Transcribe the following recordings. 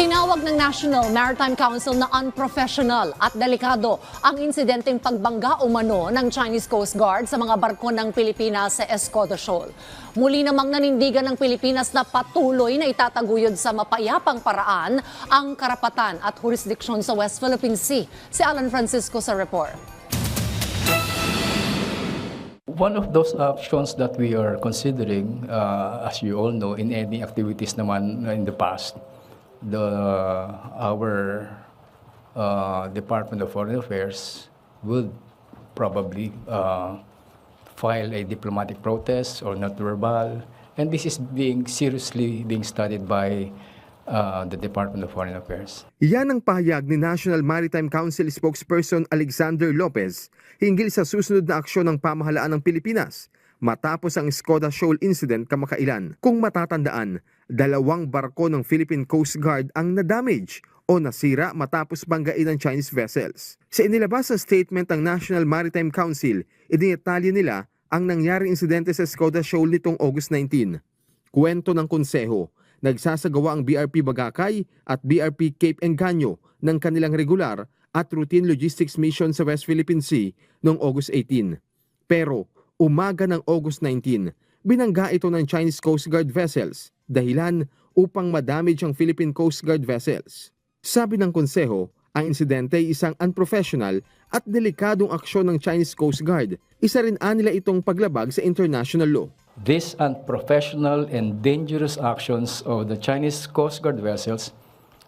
Tinawag ng National Maritime Council na unprofessional at delikado ang insidenteng pagbangga umano ng Chinese Coast Guard sa mga barko ng Pilipinas sa Escoda Shoal. Muli namang nanindigan ng Pilipinas na patuloy na itataguyod sa mapayapang paraan ang karapatan at jurisdiksyon sa West Philippine Sea. Si Alan Francisco sa report. One of those options that we are considering, uh, as you all know, in any activities naman in the past, the our uh, Department of Foreign Affairs would probably uh, file a diplomatic protest or not verbal, and this is being seriously being studied by uh, the Department of Foreign Affairs. Yan ang pahayag ni National Maritime Council spokesperson Alexander Lopez hinggil sa susunod na aksyon ng pamahalaan ng Pilipinas matapos ang Skoda Shoal incident kamakailan. Kung matatandaan, dalawang barko ng Philippine Coast Guard ang na-damage o nasira matapos banggain ng Chinese vessels. Sa inilabas na statement ng National Maritime Council, idinetalye nila ang nangyaring insidente sa Skoda Shoal nitong August 19. Kwento ng konseho, nagsasagawa ang BRP Bagakay at BRP Cape Engaño ng kanilang regular at routine logistics mission sa West Philippine Sea noong August 18. Pero umaga ng August 19, binangga ito ng Chinese Coast Guard vessels dahilan upang madamage ang Philippine Coast Guard vessels. Sabi ng konseho, ang insidente ay isang unprofessional at delikadong aksyon ng Chinese Coast Guard. Isa rin anila itong paglabag sa international law. These unprofessional and dangerous actions of the Chinese Coast Guard vessels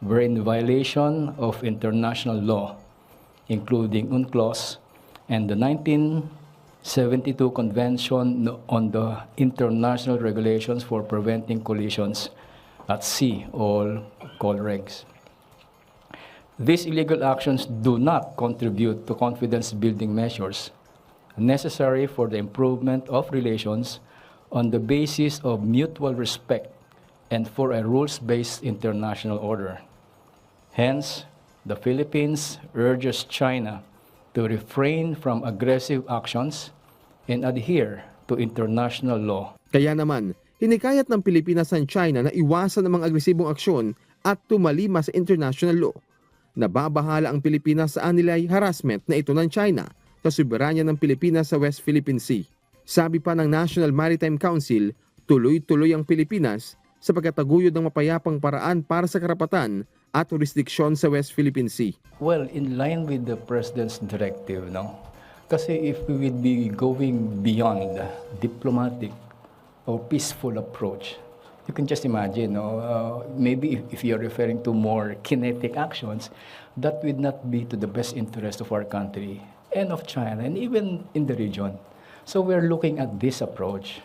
were in violation of international law, including UNCLOS and the 1972 Convention on the International Regulations for Preventing Collisions at Sea, all called regs. These illegal actions do not contribute to confidence building measures necessary for the improvement of relations on the basis of mutual respect and for a rules based international order. Hence, the Philippines urges China to refrain from aggressive actions and adhere to international law. Kaya naman, hinikayat ng Pilipinas ang China na iwasan ang mga agresibong aksyon at tumalima sa international law. Nababahala ang Pilipinas sa anilay harassment na ito ng China sa soberanya ng Pilipinas sa West Philippine Sea. Sabi pa ng National Maritime Council, tuloy-tuloy ang Pilipinas sa pagkataguyod ng mapayapang paraan para sa karapatan at jurisdiksyon sa West Philippine Sea. Well, in line with the President's directive, no? Kasi if we would be going beyond diplomatic or peaceful approach, you can just imagine, no? Uh, maybe if, if you're referring to more kinetic actions, that would not be to the best interest of our country and of China and even in the region. So we're looking at this approach.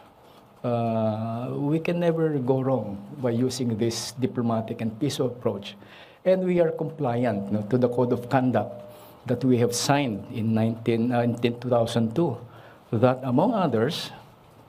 Uh, we can never go wrong by using this diplomatic and peaceful approach. And we are compliant no, to the code of conduct that we have signed in, 19, uh, in 2002, that among others,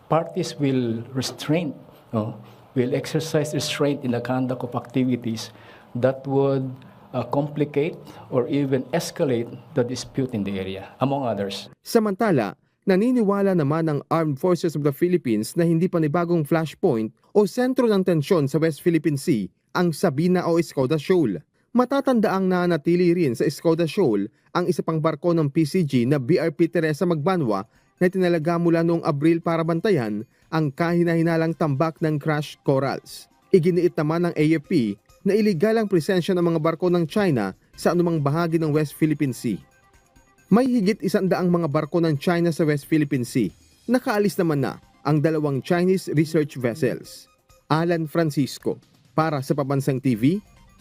parties will restrain, no, will exercise restraint in the conduct of activities that would uh, complicate or even escalate the dispute in the area, among others. Samantala, naniniwala naman ang Armed Forces of the Philippines na hindi panibagong flashpoint o sentro ng tensyon sa West Philippine Sea ang Sabina o Escoda Shoal. Matatandaang nanatili rin sa Escoda Shoal ang isa pang barko ng PCG na BRP Teresa Magbanwa na tinalaga mula noong Abril para bantayan ang kahina-hinalang tambak ng crash corals. Iginiit naman ng AFP na iligal ang presensya ng mga barko ng China sa anumang bahagi ng West Philippine Sea. May higit isandaang mga barko ng China sa West Philippine Sea. Nakaalis naman na ang dalawang Chinese research vessels. Alan Francisco, para sa Pabansang TV,